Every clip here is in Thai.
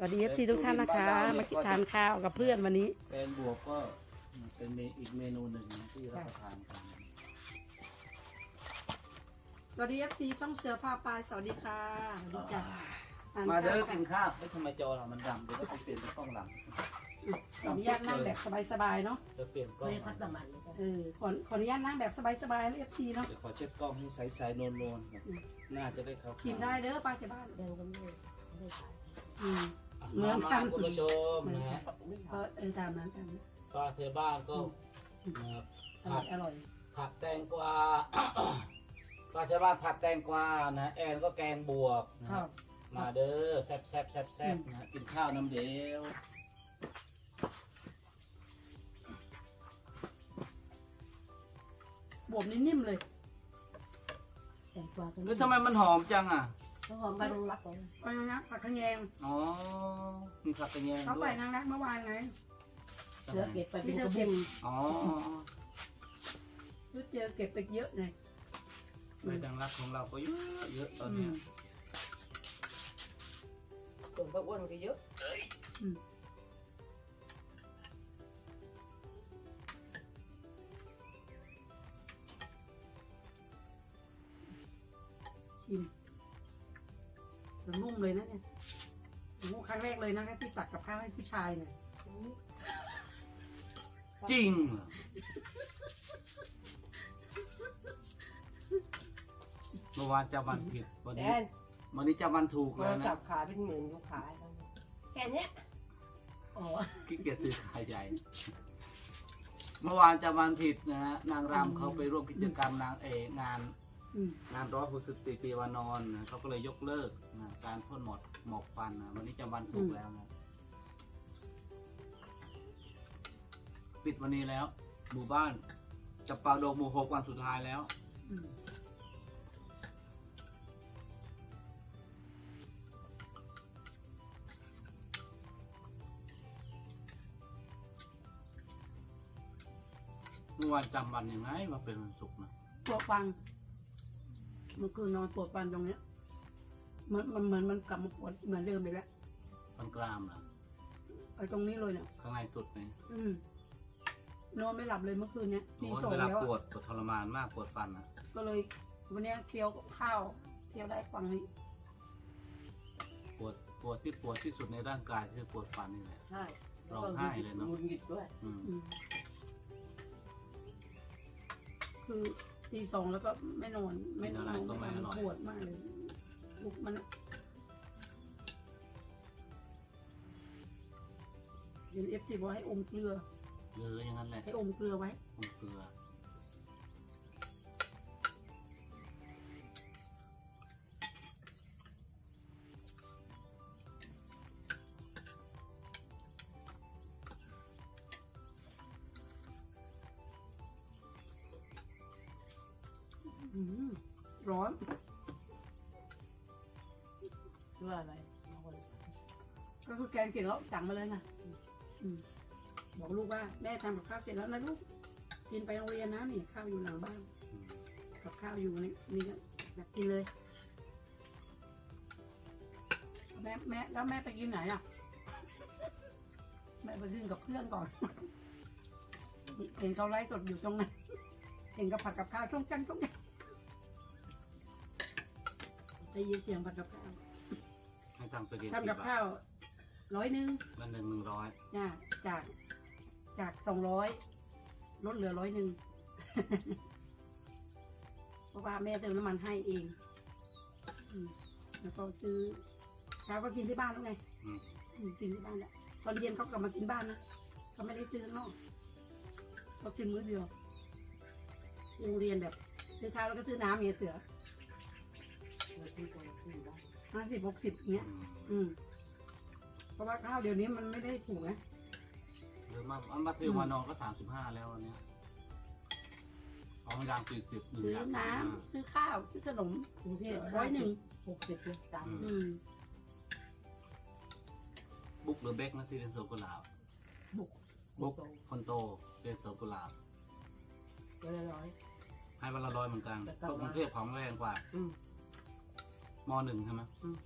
สวัสดีเอฟซีทุกท่านนะคะ มาทานข้าวกับเพื่อนวันนี้แกงบวกก็เป็นเมอีกเมนูหนึ่งนะที่รับประทานกันสวัสดีเอฟซีช่องเสือพาปลายสวัสดีค่ะสวัสดีจ้ะทานมาเด้อข้าวกักินนข้าวไม่ทำไมจอเรามันดำเดี๋ยวต้องเปลี่ยนเป็นกล้องหลังขออนุญาตนั่งแบบสบายๆเนาะจะเปลี่ยนกล้องไม่หพัลักงน้ำมันเลยจ้ะเออขอขออนุญาตนั่งแบบสบายๆนะเอฟซีเนาะเดี๋ยวขอเช็ดกล้องให้ใสๆนวลๆครับน่าจะได้เขาวๆชิมได้เด้อป้าจะบ้านเดินก็ไม่ได้ไม่ได้ขายอืมอะ เหมือนกัน คุณผู้ชมนะฮะก็เออตามนั้นตามนั้นป้าเทบ้านก็นะครับอร่อยอร่อยผัดแตงกวาป้าเทบ้านผัดแตงกวานะแอนก็แกงบวกนะครัฮะบ มาเด้อแซ่บแซ่บแซ่บแซ่บนะฮะกินข้าวน้ำเดียวบวบนิ่มเลยแสงกวาตัวแล้ทำไมมันหอมจังอะ เขาหอมใบรุงรักเลยไปนะผักขะแยงอ๋อมีผักกระเทียมเขาด้ไปวยนางรักเมื่อวานไงเสือเก็บไปเป็ที่นเธกอระเก็บุบงอ๋อรู้เจอเก็บไปเยอะไงในดังรักของเราก็เยอะเยอะตอนอืเนี้ยมส่วนพวกอ้วนก็เยอะ เลยนะเนี่ยโอ้โหครั้งแรกเลยนะคะที่ตักกับข้าวให้ผู้ชายเนี่ยจริงเหรอเมื่อวานจะวันผิดวันแดนี้นวันนี้จะวันถูกโทแล้รวศันะพท์ขายเป็นหมื่นลูกขายแค่เนี้ยอ๋อขี้เกียจซื้อขายใหญ่ เมื่อวานจะวันผิดนะฮะนางรำเขาไปร่วมกิจกรรมนางเองานอืม งานร้อยหกสิบสี่ปีวานอนนะเขาก็เลยยกเลิกนะการพ่นหมดหมอกฟันนะวันนี้จะวันถูกแล้วนะปิดวันนี้แล้ว หมู่บ้านจะปาโดกหมู่หกวันสุดท้ายแล้วอืมเมื่อวานจำวันยังไงมาเป็นวันศุกร์นะปวดฟัง เมื่อคืนนอนปวดฟันตรงเนี้ย มันมันเหมือนมันกลับมาปวดเหมือนเดิมไปแล้ววันกรามนะไอ้ตรงนี้เลยเนี่ยข้างในสุดเลยอืมนอนไม่หลับเลยเมื่อคืนเนี้ยตีโอ้ยสองเวลาแล้วปวอะดปวดทรมานมากปวดฟันอะก็เลย วันเนี้ยเคี้ยวข้าวเคี้ยวได้ฟังนี้ปวดปวดที่ปวดที่สุดในร่างกายคือปวดฟันนี่แหละ ใช่ร้องไห้เลยเนอะ หงุดหงิดด้วยอืมอืมคือ ตีสองแล้วก็ไม่นอน ไม่นอนไม่นอนมันปวดมากเลยลุกมันเห็นเอฟซีบอกให้อมเกลือเยอะอย่างนั้นแหละให้อมเกลือไว้อมเกลืออื ร้อนเพื่ออะไรบางคนก็คือแกงเสร็จแล้วสั่งมาเลยนะอืมบอกลูกว่าแม่ทำกับข้าวเสร็จแล้วนะลูกกินไปโรงเรียนนะนี่ข้าวอยู่หลังบ้านอืมกับข้าวอยู่นี่นี่ก็อยากกินเลยแม่แม่แล้วแม่ไปกินไหนอะแม่ไปกินกับเพื่อนก่อนเห็นเขาไลฟ์สดอยู่ตรงนั้นเห็นกับผัดกับข้าวช่วงจังช่วงจัง ได้ยินเสียงผัดกับข้าวให้ทำไปเรียนทำกับข้าวร้อยหนึ่งมันหนึ่งหนึ่งร้อยจ้าจากจากสองร้อยลดเหลือร้อยหนึ่ง เพราะว่าแม่เติมน้ำมันให้เองอืมแล้วก็ซื้อเช้าก็กินที่บ้านแล้วไง อืมอืมกินที่บ้านแหละตอนเย็นเขากลับมากินบ้านนะเขาไม่ได้ซื้อข้างนอกเขากินมื้อเดียวที่โรงเรียนแบบซื้อข้าวแล้วก็ซื้อน้ำเงี้ยเสือ ห้าสิบหกสิบเงี้ยอืมอืมเพราะว่าข้าวเดี๋ยวนี้มันไม่ได้ถูกนะเยอะมากอันมาเทวานอนก็สามสิบห้าแล้ววันเนี้ยสองอย่างสี่สิบหนึ่งซื้ออย่างน้ำ45ซื้อข้าว ซื้อขนมกรุงเทพร้อยหนึ่งหกสิบเลยจานอืมบุ๊กหรือเบกนะที่เรียนสวนกุหลาบบุกบุ๊กคนโตเรียนสวนกุหลาบตัวละร้อยให้วันละร้อยเหมือนกันแต่กลับพวกกมารุงเทพของแรงกว่า อืม มหนึ่งใช่ไหมอืม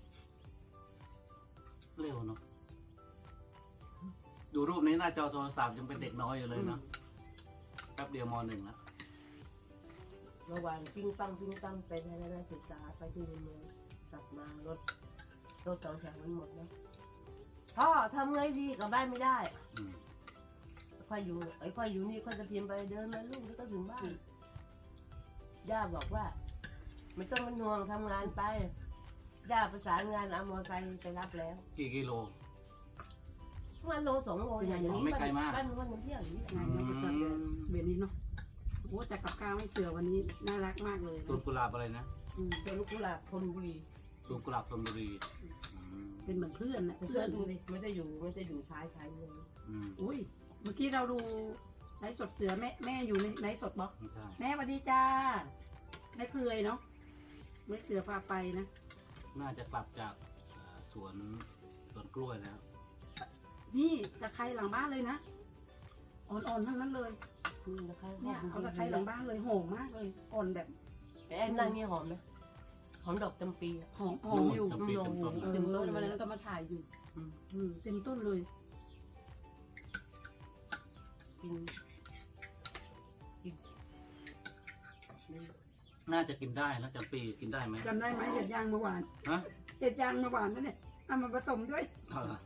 เร็วเนาะรูปนี้หน้าจอโทรศัพท์ยังเป็นเด็กน้อยอยู่เลยนะแป๊บเดียวมหนึ่งแล้วเมื่อวานปิ้งปังปิ้งปังไปทัศนศึกษาไปที่ในเมืองกลับมารถรถสองแถวมันหมดแล้วพ่อทำไงดีกลับบ้านไม่ได้อืมค่อยอยู่ไอ้ค่อยอยู่นี่ค่อยจะเพียมไปเดินมาลูกแล้วก็ถึงบ้านย่าบอกว่า ไม่ต้องเป็นห่วงทำงานไป ย่าประสานงานเอามอเตอร์ไซค์ไปรับแล้วกี่กิโล ประมาณโลสองโลอย่างนี้ไม่ไกลมาก บ้านมันวันเที่ยงอย่างนี้งานเราจะสับเบียนนี้เนาะโอ้แต่กับข้าวให้เสือวันนี้น่ารักมากเลยสวนกุหลาบอะไรนะอืมเจอลูกกุหลาบคนบุรีสวนกุหลาบธนบุรีอืมเป็นเหมือนเพื่อนนะไปเพื่เชื่ออนดูดิไม่ได้อยู่ไม่ได้อยู่ชายชายเมืองอืมอุ้ยเมื่อกี้เราดูไลฟ์สดเสือแม่แม่อยู่ในไลฟ์สดบอกไม่ใช่แม่สวัสดีจ้าแม่เคยเนาะแม่เสือพาไปนะ น่าจะกลับจากเอ่อสวนสวนกล้วยแล้วนี่ตะไคร้หลังบ้านเลยนะ อ่อนๆทั้งนั้นเลยอืมนะคะเนี่ยเอาตะไคร้หลังบ้านเลยหอมมากเลย อ่อนแบบแต่ไอ้นั่นนี่หอมนะหอมดอกจำปีอะ หอมหอมอยู่จำปีเต็มต้นเออนะเต็มต้นวันนั้นก็มาถ่ายอยู่อืม อืมเต็มต้นเลย กิน น่าจะกินได้นะจำปีกินได้ไหมจำได้ไหมเห็ดยางเมื่อวานฮะเห็ดยางเมื่อวานนั่นเนี่ยเอามาผสมด้วยเอาล่ะ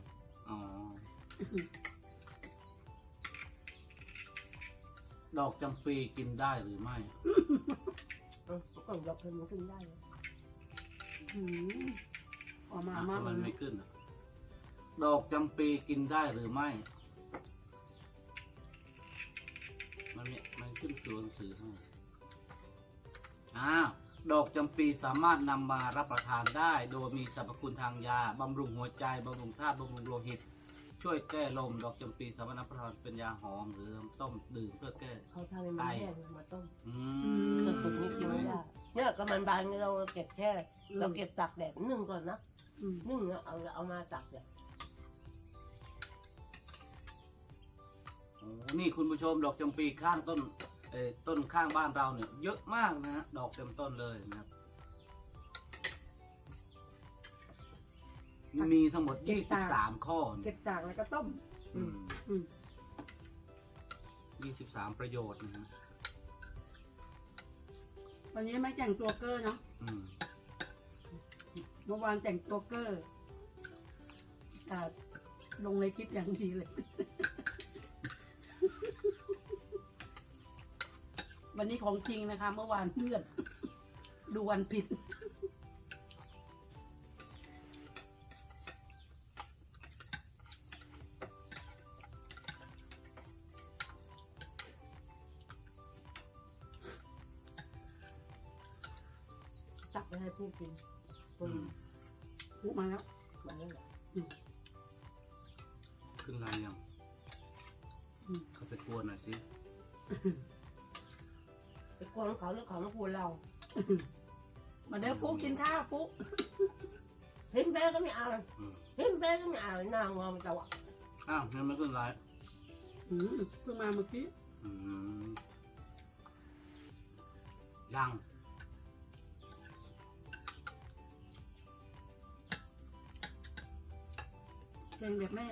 อ๋อดอกจำปีกินได้หรือไม่ เออก็ดอกเพลินมันขึ้นได้เลยอืมออกมาอะมากทำไมเลยไม่ขึ้นอะดอกจำปีกินได้หรือไม่ มันเนี่ยมันขึ้นตัวหนังสือให้ อ้าวดอกจำปีสามารถนำมารับประทานได้ โดยมีสรรพคุณทางยาบำรุงหัวใจบำรุงธาตุบำรุงโลหิต ช่วยแก้ลมดอกจำปีสามารถนำประทานเป็นยาหอมหรือต้มดื่มเพื่อแก้ เขาทำให้มันแห้งมาต้มอืสมดๆนี่กินไม่ได้เนี่ยก็มันบางเราเก็บแค่เราเก็บตากแดดนึ่งก่อนนะอืมนึ่งแล้วเอาเอามาตากแดดโอ้นี่คุณผู้ชมดอกจำปีข้างต้นเอ่อ ต้นข้างบ้านเราเนี่ยเยอะมากนะฮะดอกเต็มต้นเลยนะครับมีทั้งหมด23 ข้อเก็บจากแล้วก็ต้ม อืมอืม 23 ประโยชน์นะฮะวันนี้ไม่แต่งตัวเกอร์เนาะ อืมเมื่อวานแต่งตัวเกอร์อ่าลงในคลิปอย่างดีเลย วันนี้ของจริงนะคะ เมื่อวานเพื่อน ดูวันผิด ตักไปให้ผู้กินคอืนมพูดมาแล้ว มาแล้วแหละขึ้นลายยังอืม เขาไปกวนหน่อยสิ ไปกวนเขาหรือเขามาพูดเรามาเด้อปุ๊กินข้าวปุ๊เห็นแม่ก็ไม่เอาอืมเห็นแม่ก็ไม่เอานางงอมันจะวะอ้าวยังไม่ขึ้นลายอืมเพิ่งมาเมื่อกี้อืมยังแกงแบบแม่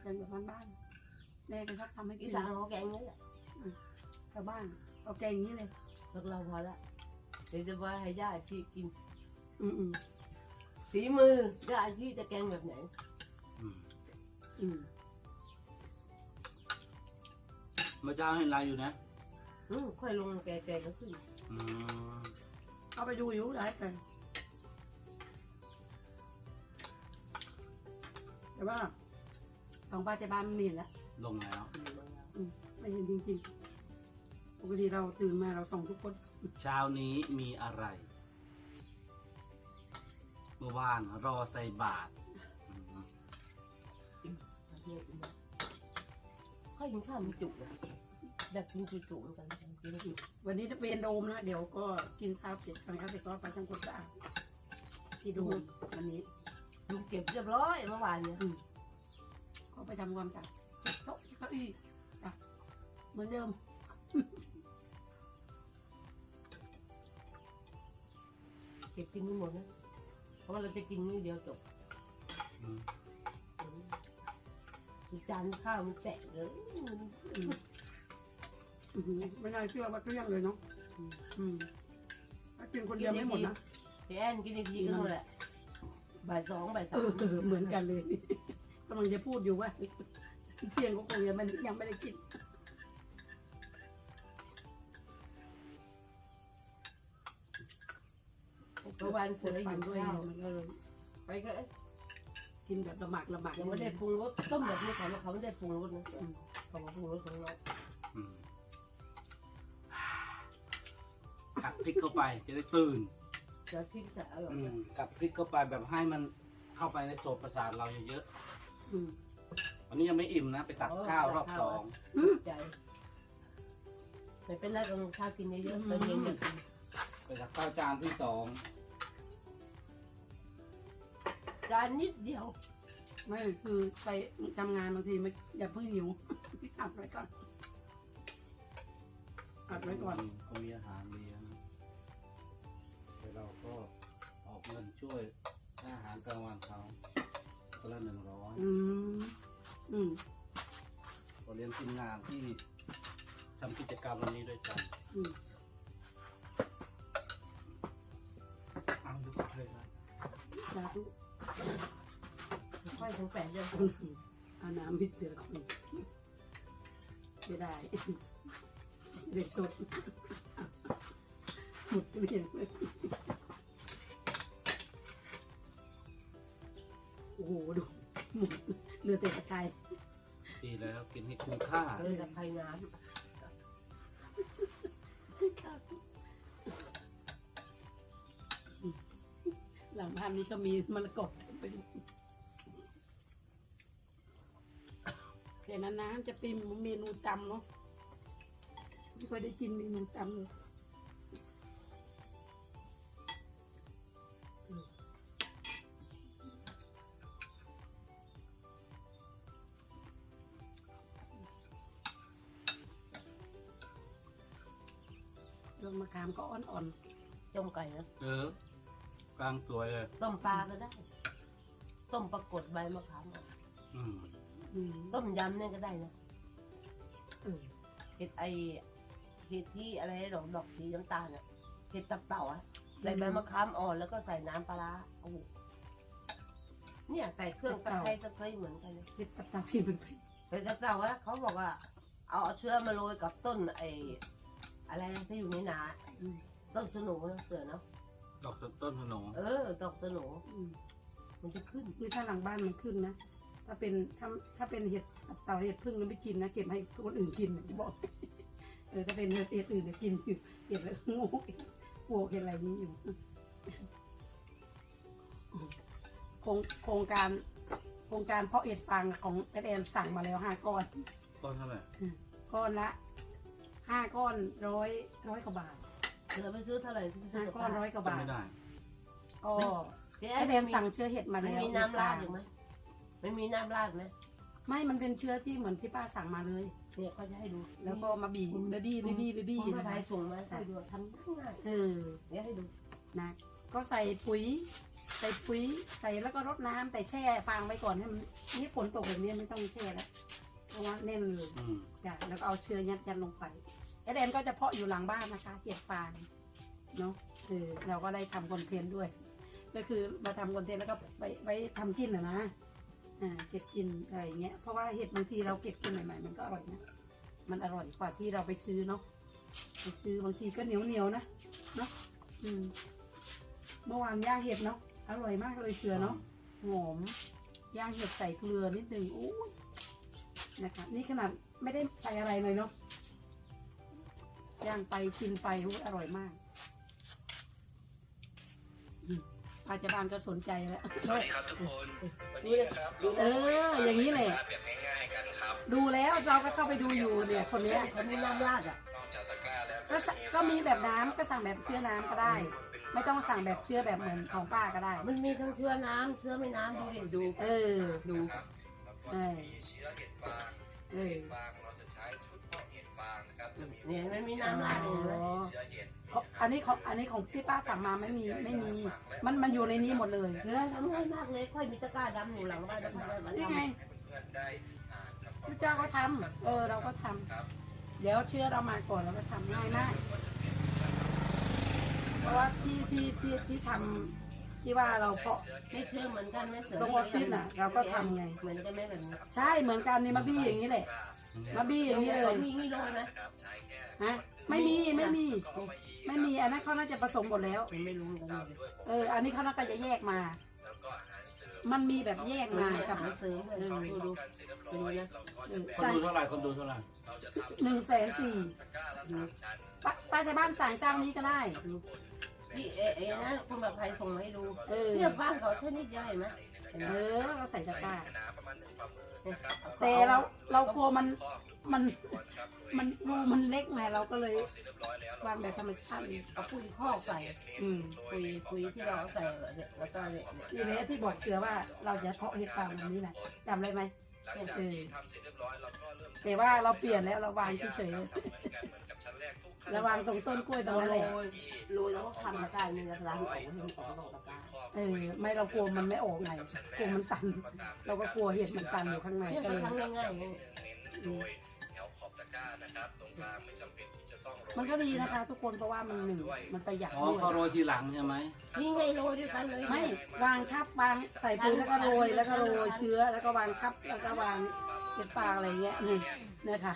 แกงแบบบ้านๆแม่ก็ชอบทำให้อีกินสานเขาแกงนี่แหละชาวบ้านเอาแกงอย่างนี้เลย พวกเราพอละเดี๋ยวจะว่าให้ย่าที่กินอืมอืมฝีมือย่าที่จะแกงแบบไหน อืมอืมเมื่อเช้าเห็นลายอยู่นะอืมค่อยลงแกแกก็ขึ้นอืมเอาไปดูอยู่ไลฟ์กันแต่ว่าของป้าเจะบ้านไม่เห็นแล้วลงแล้ว ไม่เห็นจริงๆ ปกติเราตื่นมาเราส่องทุกคนเช้านี้มีอะไร เมื่อวานรอใส่บาตรอืมค่อยกินข้าวมีจุกนะอยากกินจุกๆเหมือนกันกินจุกวันนี้จะเป็นโดมนะ เดี๋ยวก็กินข้าวเสร็จทานข้าวเสร็จก็ไปทำความสะอาดที่โดมวันนี้ลุงเก็บเรียบร้อยเมื่อวานเนี่ยก็ไปทำความสะอาดโต๊ะเก้าอี้จ้ะเหมือนเดิม เก็บกินไม่หมดนะ เพราะว่าเราจะกินมื้อเดียวจบอืมจานข้าวมันแตกเลยอืมอื้อหือไม่น่าเชื่อว่าเกลี้ยงเลยเนาะอืมถ้ากินคนเดียวไม่หมดนะพี่แอนกินอีกทีก็นู่นแหละบ่ายสองบ่ายเอสามอเหมือนกันเลยกำลังจะพูดอยู่ว่าเที่ยงก็คงยังไม่ยังไม่ได้กิน เมื่อวานเสืออยู่ด้วยข้าวมันก็เลยไปก็เอ๊ะกินแบบลำบากลำบากยังไม่ได้ปรุงรสต้มแบบนี้เขาเขาไม่ได้ปรุงรสนะเขามาปรุงรสของเราอืมกัดพริกเข้าไปจะได้ตื่นจะพริกจะอร่อยอืมกัดพริกเข้าไปแบบให้มันเข้าไปในโสตประสาทเราเยอะอืมๆวันนี้ยังไม่อิ่มนะ ไปตักข้าวรอบสองใจไม่เป็นไรเราข้าวกินเยอะๆตอนเย็นอย่ากินไปตักข้าวจานที่สอง จานนิดเดียว ไม่คือไปทำงานบางทีไม่อย่าเพิ่งหิว อัดไว้ก่อน อัดไว้ก่อนเขามีอาหารเลี้ยงแต่เราก็ออกเงินช่วยค่าอาหารกลางวันเขาคนละหนึ่งร้อยอืม อืม ก็เลี้ยงทีมงานที่ทำกิจกรรมวันนี้ด้วยกัน อืม อยถึงแปดเอาน้ำพิเศษก่อนไม่ได้เด็กสดหมดเรียนเลยโอ้โหดูหมดเหลือแต่กระชายดีแล้วกินให้คุ้มค่าเลืออกับไข่น้ำหลังบ้านนี้ก็มีมะละกอไปดูแต่ นานๆจะเป็นเมนูตำเนาะไม่ค่อยได้กินเมนูตำเลยลงมะขามก็อ่อนำต้มไก่นะเออกลางสวยเลย ต้มปลาก็ได้ ต้มปลากดใบมะขามอะอืมๆ อืมต้มยำเนี่ยก็ได้นะเออเห็ดไอเห็ดที่อะไรดอกดอกสีน้ำตาลอะเห็ดตับเต่าอะใส่ใบมะขามอ่อนแล้วก็ใส่น้ำปลาร้าโอ้โหเนี่ยใส่เครื่องตะไคร้ตะไคร้เหมือนกันเลยเจ็ดตับเตาที่มันไปแต่ตับเต่าอะเขาบอกว่าเอาเอาเชื้อมาโรยกับต้นไออะไรนะที่อยู่ในนาอืมต้นสนุนะเสือเนาะดอกต้นขนมเออดอกสนุอืมมันจะขึ้นนี่ถ้าหลังบ้านมันขึ้นนะ ถ้าเป็นถ้าถ้าเป็นเห็ดตับเต่าเห็ดพึ่งมันไม่กินนะเก็บให้คนอื่นกินนะจะบอกเออถ้าเป็นเห็ดเห็ดอื่นเนี่ยกินอยู่เก็บแล้วโง่ปวกเห็ดอะไรนี้อยู่โครงโครงการโครงการเพาะเห็ดฟางของแอดแอนสั่งมาแล้วห้าก้อนต้นเท่าไหร่ก้อนละห้าก้อนร้อยร้อยกว่าบาทเสือไปซื้อเท่าไหร่ที่ห้าซื้อก้อนร้อยกว่าจำบาทไม่ได้ก็แอแอดแอนสั่งเชื้อเห็ดมามันแล้วมีน้ำราดอยู่ไหม ไม่มีน้ำราดไหมไม่มันเป็นเชื้อที่เหมือนที่ป้าสั่งมาเลย เนี่ยเขาจะให้ดูแล้วก็มาบีบเบบี้เบบี้เบบี้คุณพระนะไทคะยส่งมาให้ดูทำง่ายเออๆเดี๋ยวให้ดูนะก็ใส่ปุ๋ย ใส่ปุ๋ยใส่แล้วก็รดน้ำแต่แช่ฟางไว้ก่อนให้มันนี่ฝนตกแบบนี้ไม่ต้องแช่แล้วเพราะว่าแน่นเลยอืมจ้ะแล้วก็เอาเชื้อยัดยัดลงไปแอดแอนก็จะเพาะอยู่หลังบ้านนะคะเห็ดฟางเนาะเออเราก็ได้ทำคอนเทนต์ด้วย ก็คือมาทำคอนเทนต์แล้วก็ไปไว้ทำกินนะนะ อ่าเก็บกินอะไรเงี้ยเพราะว่าเห็ดบางทีเราเก็บกินใหม่ๆมันก็อร่อยนะมันอร่อยกว่าที่เราไปซื้อเนาะไปซื้อบางทีก็เหนียวเหนียวๆนะเนาะอืมเมื่อวานย่างเห็ดเนาะอร่อยมากเลยเสือเนาะหอมย่างเห็ดใส่เกลือนิดนึงโอ้นะคะนี่ขนาดไม่ได้ใส่อะไรเลยเนาะย่างไปกินไปโอ้ยอร่อยมาก มอาจารย์บานก็สนใจแล้ว สวัสดีครับทุกคนวันนี้นะครับเอออย่างนี้แหละ แบบง่ายๆกันครับดูแล้วเราก็เข้าไปดูอยู่เนี่ยคนเนี้ยเขามีน้ำราดอะนอกจากตะกร้าแล้วก็สก็มีแบบน้ำก็สั่งแบบเชื้อน้ำก็ได้ ไม่ต้องสั่งแบบเชื้อแบบเหมือนของป้าก็ได้ มันมีทั้งเชื้อน้ำเชื้อไม่น้ำดูดิดู เออ ดูครับแล้วก็จะมีเชื้อเห็ดฟางเออ เห็ดฟางเราจะ เนี่ยมันมีน้ำราดอยู่นะเชื้อเห็ดเขาอันนี้ของอันนี้ของที่ป้าสั่งมาไม่มีไม่มี มันมันอยู่ในนี้หมดเลยเนื้อทำง่ายมากเลยค่อยมีตะกร้าดำอยู่หลังบ้านทำได้มันนี่ทำไงให้เพื่อนๆได้อ่าพระเจ้าก็ทำเออเราก็ทำครับเดี๋ยวเชื้อเรามาก่อนเราก็ทำง่ายมากเพราะว่าที่ที่ที่ที่ทำที่ว่าเราเพาะไม่เชื่อเหมือนกันไหมเสือตรงออฟฟิศน่ะ เราก็ทำไง เหมือนกันไหมแบบนี้ใช่เหมือนกันนี่มาบี้อย่างนี้แหละมาบี้อย่างนี้เลยมีนี่ลงไปไหม ฮะไม่มีไม่มี ไม่มีอันนั้นเขาน่าจะผสมหมดแล้ว ไม่รู้เอนกันตามเลยเออ อันนี้เขาน่าจะแยกมา มันมีแบบแยกมากับอาหารเสริมด้วยเออดูดูกันะคนดูเท่าไหร่คนดูเท่าไหร่หนึ่งแสนสี่ป้าแต่บ้านสั่งเจ้านี้ก็ได้ที่เอเอนะคุณแบบไทยส่งมาให้ดูเนี่ยบ้านเขาแค่นิดเดียวเห็นไหมเออเราใส่ตะกร้านแต่เราเรากลัวมันมัน มันรูมันเล็กไงเราก็เลยพอเสร็จเรียบร้อยแล้ววางแบบธรรมชาติเอาปุ๋ยคอกใส่ อืมปุ๋ยปุ๋ยที่เราใส่เนี่ยแล้วก็เนี่ยนี่เลยที่บอกเสือว่าเราจะเพาะเห็ดฟางแบบนี้แหละจำได้ไหมหลังจากที่ทำเสร็จเรียบร้อยเราก็เริ่มแต่ว่าเราเปลี่ยนแล้วเราวางเฉยทำเหมือนกันเหมือนกับชั้นแรกทุกขั้นๆระวางตรงต้นกล้วยตรงนั้นแหละโรยแล้วก็ทำตะกร้านี่นะร้านของให้มันออกมาตะกร้าเออไม่เรากลัวมันไม่ออกไงกลัวมันตัน เราก็กลัวเห็ดมันตันอยู่ข้างในเนี่ยเอก็อทำง่ายๆ กร้านะครับตรงกลางไม่จำเป็นที่จะต้องโรยมันก็ดีนะคะ ทุกคนเพราะว่ามันหนึ่งมันประหยัดอ๋อด้วยเขาโรยทีหลังใช่ไหมนี่ไงโรยด้วยกันเลยไม่วางทับวางใส่ปุ๋ยแล้วก็โรยแล้วก็โรยเชื้อ แล้วก็วางทับแล้วก็วางเห็ดฟางอะไรเงี้ยนี่เนี่ยค่ะ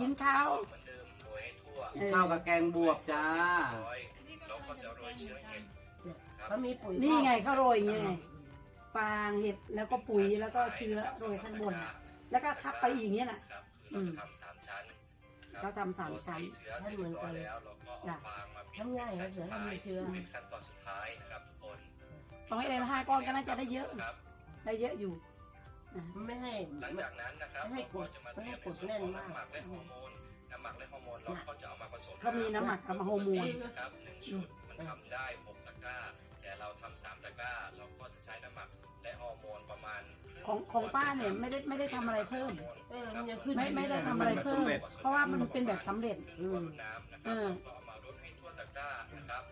กินข้าว เหมือนเดิมโรยให้ทั่วกินข้าวกับแกงบวบจ้าร้อยเราก็จะโรยเชื้อเห็ดเขามีปุ๋ยนี่ไงเขาโรยอย่างนี้ไงฟางเห็ดแล้วก็ปุ๋ยแล้วก็เชื้อโรยข้างบน แล้วก็ทับไปอีกเนี้ยน่ะครับคือ เราจะทำสามชั้นเราทำสามชั้นเชื้อเสร็จเรียบร้อยแล้วเราก็เอาฟางมาปิดทำง่ายนะเสือทำมีเชื้อเป็นขั้นตอนสุดท้ายนะครับทุกคนต้องให้ได้ห้าก้อนก็น่าจะได้เยอะครับได้เยอะอยู่นะไม่ให้หลังจากนั้นนะครับไม่ให้กเราดก็จะมาเตไม่รีให้ยมกในดส่วนแน่นของมากน้ำหมักและฮอร์โมนน้ำหมักและฮอร์โมนเราก็จะเอามาผสมเขามีน้ำหมักกับฮอร์โมนนะครับหนึ่งชุดมันทำได้หกตะกร้า แต่เราทำสามตะกร้า เราก็จะใช้น้ำหมัก และฮอร์โมนประมาณของของป้าเนี่ยไม่ได้ไม่ได้ทำอะไรเพิ่ม เออมันยังขึ้นไม่ไม่ได้ทำอะไรเพิ่ม เพราะว่ามันเป็นแบบสำเร็จครึ่งตัวน้ำนะคเอรับอแล้วก็เอามารดให้ทั่วตะกร้านะครับ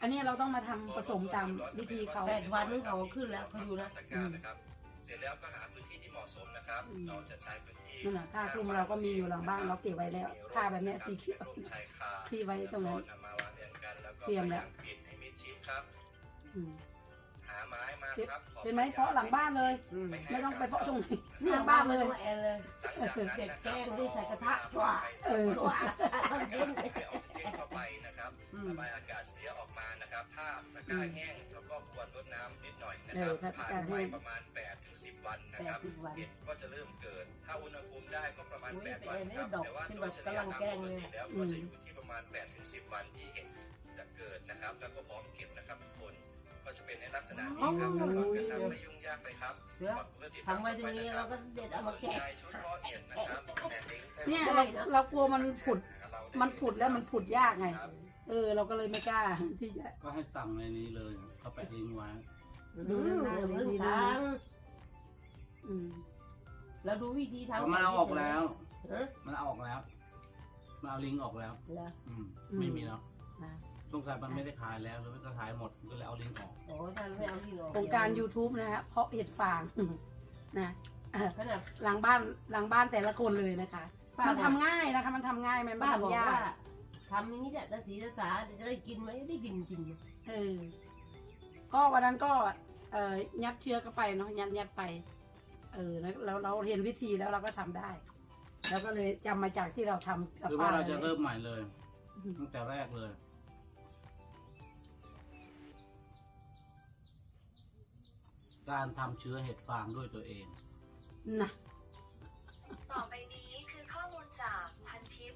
อันนี้เราต้องมาทำผสมตามวิธีเขา แปดวันนึงเขาขึ้นแล้วเขาอยู่นะตะกร้านะครับ เสร็จแล้วก็หาพื้นที่ที่เหมาะสมนะครับ อืม เราจะใช้พื้นที่นั่นแหละค่าคลุมเราก็มีอยู่หลังบ้านเราเก็บไว้แล้วค่าแบบเนี้ยสีเขียว ร่มชายคาที่ไว้ตรงนั้นนำมาวางเรียงกันแล้วก็เตรียมแล้ว พาาปิดให้มิดชิดครับ อืม เห็นไหมเพาะหลังบ้านเลยอืมไม่ต้องไปเพาะตรงไหนเนี่หยลังบ้าบ้านนเลเลยยแอนเลยหลังจากนั้นเด็ดนะคแกรับงด้วยใส่กระทะว่าเออว่าต้องเย็นให้ออกซิเจนเข้าไปนะครับอืมระบายอากาศเสียออกมานะครับ ถ้าตะกร้าแห้งเราก็ควรรดน้ำนิดหน่อยนะครัเออถ้าผ่านตะกร้าไปแห้งประมาณ8ถึง10 วันนะแปครัดบสิบวันเห็ดก็จะเริ่มเกิด ถ้าอุณหภูมิได้ก็ประมาณอุ๊ย8วันครับดอกแต่ว่าที่โดแบยบเฉลี่ยกำลังตามแกปงกเลยติแล้วก็จะอยู่ที่ประมาณ8ถึง10 วันที่เห็ดจะเกิดนะครับ แล้วก็พร้อมเก็บนะครับทุกคน ก็จะเป็นในลักษณะนี้ครับขั้นตอนการทำไม่ยุ่งยากเลยครับเดี๋ยวทำไว้ตรงนี้เราก็เด็ดเอามาแกะใช่ชุดเพาะเห็ดนะครับแต่เล็กแต่เนี่ยเราเรากลัวมันผุด มันผุดแล้วมันผุดยากไง เออ เราก็เลยไม่กล้าที่จะก็ให้สั่งในนี้เลยเขาแปะลิงก์ไว้ดูหน้าเรื่องทางอืมเราดูวิธีทำเขามาเอาออกแล้วเออมันเอาออกแล้วมาเอาลิงก์ออกแล้วเหรออืมไม่มีแล้วนะ สงสัยมันไม่ได้ขายแล้วหรือไม่ก็ขายหมดก็เลยเอาลิงก์ออก โอ้ท่านไม่เอาที่หรอกโครงการ YouTube นะฮะเพาะเห็ดฟางนะเอ่อขนาดหลังบ้านหลังบ้านแต่ละคนเลยนะคะ ป้ามันทำง่ายนะคะ มันทำง่ายมันไม่ป้าบอกทำยาว่ากทำอย่างนี้แหละตาสีตาสาจะได้กินไหมได้กินจริงเออก็วันนั้นก็เอ่อยัดเชื้อเข้าไปเนาะยัดยัดไป เออแล้วเราเราเรียนวิธีแล้วเราก็ทำได้ แล้วก็เลยจำมาจากที่เราทำกับหรือป้าว่าเราจะเลยเริ่มใหม่เลยอืมตั้งแต่แรกเลย การทำเชื้อเห็ดฟางด้วยตัวเอง นะต่อไปนี้คือข้อมูลจากพันทิป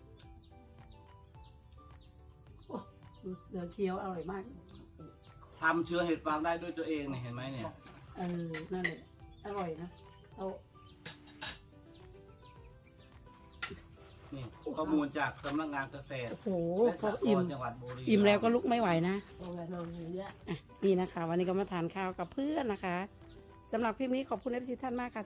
ดูเสือเคี้ยวอร่อยมาก ทำเชื้อเห็ดฟางได้ด้วยตัวเองเนี่ยเห็นไหมเนี่ย เออ นั่นแหละ อร่อยนะเอานี่ข้อมูลจากสำนักงานเกษตรโอ้โหและพสอหกอิ่ม รณ์จังหวัดบุรีรัมย์อิ่มแล้วก็ลุกไม่ไหวนะๆโอ้ยนอนอย่างเงี้ยอะนี่นะคะ วันนี้ก็มาทานข้าวกับเพื่อนนะคะ สำหรับคลิปนี้ขอบคุณเอฟซีท่านมากค่ะ